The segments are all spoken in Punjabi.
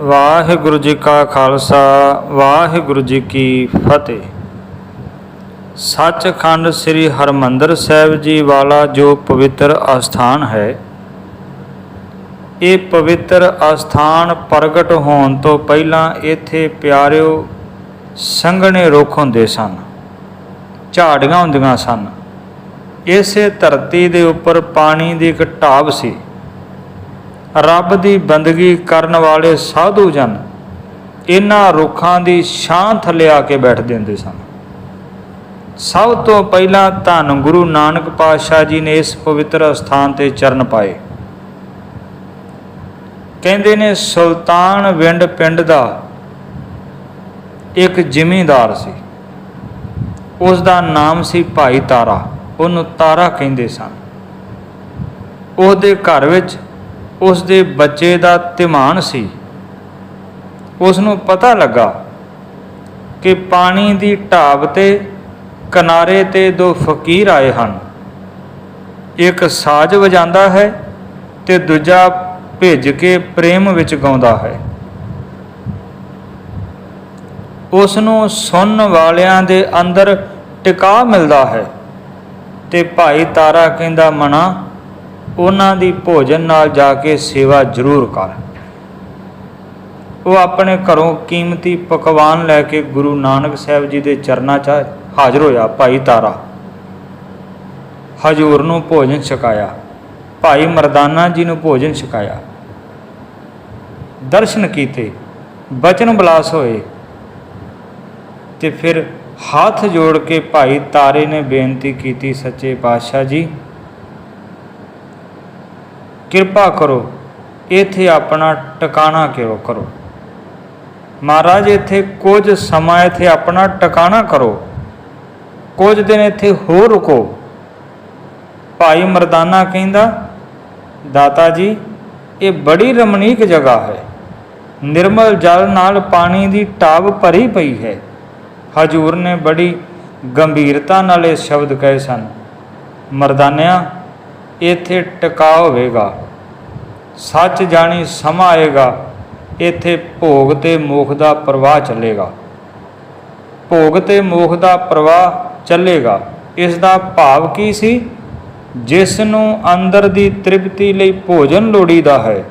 ਵਾਹਿਗੁਰੂ ਜੀ ਕਾ ਖਾਲਸਾ, ਵਾਹਿਗੁਰੂ ਜੀ ਕੀ ਫਤਿਹ। ਸੱਚਖੰਡ ਸ੍ਰੀ ਹਰਮੰਦਰ ਸਾਹਿਬ ਜੀ ਵਾਲਾ ਜੋ ਪਵਿੱਤਰ ਅਸਥਾਨ ਹੈ, ਇਹ ਪਵਿੱਤਰ ਅਸਥਾਨ ਪ੍ਰਗਟ ਹੋਣ ਤੋਂ ਪਹਿਲਾਂ ਇੱਥੇ ਪਿਆਰਿਓ ਸੰਘਣੇ ਰੁੱਖ ਹੁੰਦੇ ਸਨ, ਝਾੜੀਆਂ ਹੁੰਦੀਆਂ ਸਨ। ਇਸੇ ਧਰਤੀ ਦੇ ਉੱਪਰ ਪਾਣੀ ਦੀ ਇੱਕ ਢਾਬ ਸੀ। ਰੱਬ ਦੀ ਬੰਦਗੀ ਕਰਨ ਵਾਲੇ ਸਾਧੂ ਜਨ ਇਹਨਾਂ ਰੁੱਖਾਂ ਦੀ ਛਾਂ ਥੱਲੇ ਆ ਕੇ ਬੈਠਦੇ ਹੁੰਦੇ ਸਨ। ਸਭ ਤੋਂ ਪਹਿਲਾਂ ਧੰਨ ਗੁਰੂ ਨਾਨਕ ਪਾਤਸ਼ਾਹ ਜੀ ਨੇ ਇਸ ਪਵਿੱਤਰ ਸਥਾਨ ਤੇ ਚਰਨ ਪਾਏ। ਕਹਿੰਦੇ ਨੇ, ਸੁਲਤਾਨ ਵਿੰਡ ਪਿੰਡ ਦਾ ਇੱਕ ਜ਼ਿਮੀਂਦਾਰ ਸੀ। ਉਸ ਦਾ ਨਾਮ ਸੀ ਭਾਈ ਤਾਰਾ। ਉਹਨੂੰ ਤਾਰਾ ਕਹਿੰਦੇ ਸਨ। ਉਹਦੇ ਘਰ ਵਿੱਚ ਉਸ ਦੇ ਬੱਚੇ ਦਾ ਤਿਮਾਨ ਸੀ। ਉਸ ਨੂੰ ਪਤਾ ਲੱਗਾ ਕਿ ਪਾਣੀ ਦੀ ਢਾਬ ਤੇ ਕਿਨਾਰੇ ਤੇ ਦੋ ਫਕੀਰ ਆਏ ਹਨ। ਇੱਕ ਸਾਜ਼ ਵਜਾਉਂਦਾ ਹੈ ਤੇ ਦੂਜਾ ਭਿੱਜ ਕੇ ਪ੍ਰੇਮ ਵਿੱਚ ਗਾਉਂਦਾ ਹੈ। ਉਸ ਨੂੰ ਸੁਣਨ ਵਾਲਿਆਂ ਦੇ ਅੰਦਰ ਟਿਕਾ ਮਿਲਦਾ ਹੈ ਤੇ ਭਾਈ ਤਾਰਾ ਕਹਿੰਦਾ, ਮਨਾ ਉਹਨਾਂ ਦੀ ਭੋਜਨ ਨਾਲ ਜਾ ਕੇ ਸੇਵਾ ਜ਼ਰੂਰ ਕਰ। ਉਹ ਆਪਣੇ ਘਰੋਂ ਕੀਮਤੀ ਪਕਵਾਨ ਲੈ ਕੇ ਗੁਰੂ ਨਾਨਕ ਸਾਹਿਬ ਜੀ ਦੇ ਚਰਨਾਂ 'ਚ ਹਾਜ਼ਰ ਹੋਇਆ ਭਾਈ ਤਾਰਾ। ਹਜੂਰ ਨੂੰ ਭੋਜਨ ਛਕਾਇਆ। ਭਾਈ ਮਰਦਾਨਾ ਜੀ ਨੂੰ ਭੋਜਨ ਛਕਾਇਆ। ਦਰਸ਼ਨ ਕੀਤੇ। ਬਚਨ ਬਲਾਸ ਹੋਏ। ਤੇ ਫਿਰ ਹੱਥ ਜੋੜ ਕੇ ਭਾਈ ਤਾਰੇ ਨੇ ਬੇਨਤੀ ਕੀਤੀ, ਸੱਚੇ ਪਾਤਸ਼ਾਹ ਜੀ ਕਿਰਪਾ ਕਰੋ, ਇੱਥੇ ਆਪਣਾ ਟਿਕਾਣਾ ਕਿਉਂ ਕਰੋ। ਮਹਾਰਾਜ, ਇੱਥੇ ਕੁਝ ਸਮਾਂ ਇੱਥੇ ਆਪਣਾ ਟਿਕਾਣਾ ਕਰੋ। ਕੁਝ ਦਿਨ ਇੱਥੇ ਹੋਰ ਰੁਕੋ। ਭਾਈ ਮਰਦਾਨਾ ਕਹਿੰਦਾ, ਦਾਤਾ ਜੀ, ਇਹ ਬੜੀ ਰਮਣੀਕ ਜਗ੍ਹਾ ਹੈ। ਨਿਰਮਲ ਜਲ ਨਾਲ ਪਾਣੀ ਦੀ ਟਾਬ ਭਰੀ ਪਈ ਹੈ। ਹਜੂਰ ਨੇ ਬੜੀ ਗੰਭੀਰਤਾ ਨਾਲ ਇਹ ਸ਼ਬਦ ਕਹੇ ਸਨ। ਮਰਦਾਨਿਆਂ ਇੱਥੇ ਟਿਕਾ ਹੋਵੇਗਾ। ਸੱਚ ਜਾਣੀ ਸਮਾਂ ਆਏਗਾ, ਇੱਥੇ ਭੋਗ ਤੇ ਮੋਖ ਦਾ ਪ੍ਰਵਾਹ ਚੱਲੇਗਾ। ਭੋਗ ਤੇ ਮੋਖ ਦਾ ਪ੍ਰਵਾਹ ਚੱਲੇਗਾ। ਇਸ ਦਾ ਭਾਵ ਕੀ ਸੀ? ਜਿਸ ਨੂੰ ਅੰਦਰ ਦੀ ਤ੍ਰਿਪਤੀ ਲਈ ਭੋਜਨ ਲੋੜੀਦਾ ਹੈ,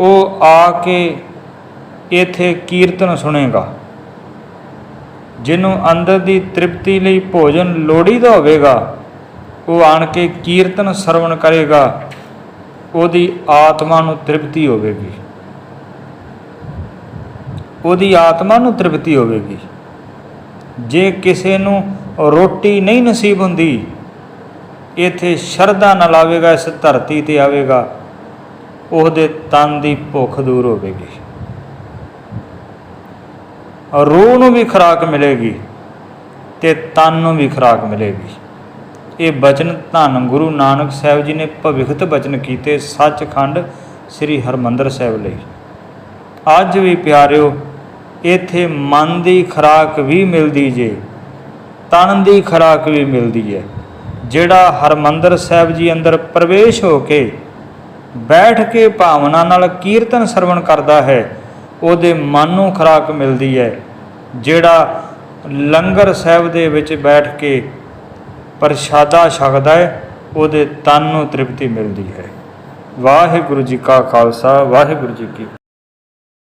ਉਹ ਆ ਕੇ ਇੱਥੇ ਕੀਰਤਨ ਸੁਣੇਗਾ। ਜਿਹਨੂੰ ਅੰਦਰ ਦੀ ਤ੍ਰਿਪਤੀ ਲਈ ਭੋਜਨ ਲੋੜੀਦਾ ਹੋਵੇਗਾ ਉਹ ਆਣ ਕੇ ਕੀਰਤਨ ਸਰਵਣ ਕਰੇਗਾ, ਉਹਦੀ ਆਤਮਾ ਨੂੰ ਤ੍ਰਿਪਤੀ ਹੋਵੇਗੀ। ਉਹਦੀ ਆਤਮਾ ਨੂੰ ਤ੍ਰਿਪਤੀ ਹੋਵੇਗੀ। ਜੇ ਕਿਸੇ ਨੂੰ ਰੋਟੀ ਨਹੀਂ ਨਸੀਬ ਹੁੰਦੀ, ਇੱਥੇ ਸ਼ਰਧਾ ਨਾਲ ਆਵੇਗਾ ਇਸ ਧਰਤੀ ਤੇ ਆਵੇਗਾ, ਉਹਦੇ ਤਨ ਦੀ ਭੁੱਖ ਦੂਰ ਹੋਵੇਗੀ। ਰੂਹ ਨੂੰ ਵੀ ਖੁਰਾਕ ਮਿਲੇਗੀ ਤੇ ਤਨ ਨੂੰ ਵੀ ਖੁਰਾਕ ਮਿਲੇਗੀ। ਇਹ ਬਚਨ ਧੰਨ ਗੁਰੂ ਨਾਨਕ ਸਾਹਿਬ ਜੀ ਨੇ ਭਵਿਖਤ ਬਚਨ ਕੀਤੇ ਸੱਚਖੰਡ ਸ੍ਰੀ ਹਰਮੰਦਰ ਸਾਹਿਬ ਲਈ। ਅੱਜ ਵੀ ਪਿਆਰਿਓ, ਇੱਥੇ ਮਨ ਦੀ ਖੁਰਾਕ ਵੀ ਮਿਲਦੀ ਜੇ, ਤਨ ਦੀ ਖੁਰਾਕ ਵੀ ਮਿਲਦੀ ਹੈ। ਜਿਹੜਾ ਹਰਮੰਦਰ ਸਾਹਿਬ ਜੀ ਅੰਦਰ ਪ੍ਰਵੇਸ਼ ਹੋ ਕੇ ਬੈਠ ਕੇ ਭਾਵਨਾ ਨਾਲ ਕੀਰਤਨ ਸਰਵਣ ਕਰਦਾ ਹੈ, ਉਹਦੇ ਮਨ ਨੂੰ ਖੁਰਾਕ ਮਿਲਦੀ ਹੈ। ਜਿਹੜਾ ਲੰਗਰ ਸਾਹਿਬ ਦੇ ਵਿੱਚ ਬੈਠ ਕੇ ਪ੍ਰਸ਼ਾਦਾ ਛਕਦਾ ਹੈ, ਉਹਦੇ ਤਨ ਨੂੰ ਤ੍ਰਿਪਤੀ ਮਿਲਦੀ ਹੈ। ਵਾਹਿਗੁਰੂ ਜੀ ਕਾ ਖਾਲਸਾ, ਵਾਹਿਗੁਰੂ ਜੀ ਕੀ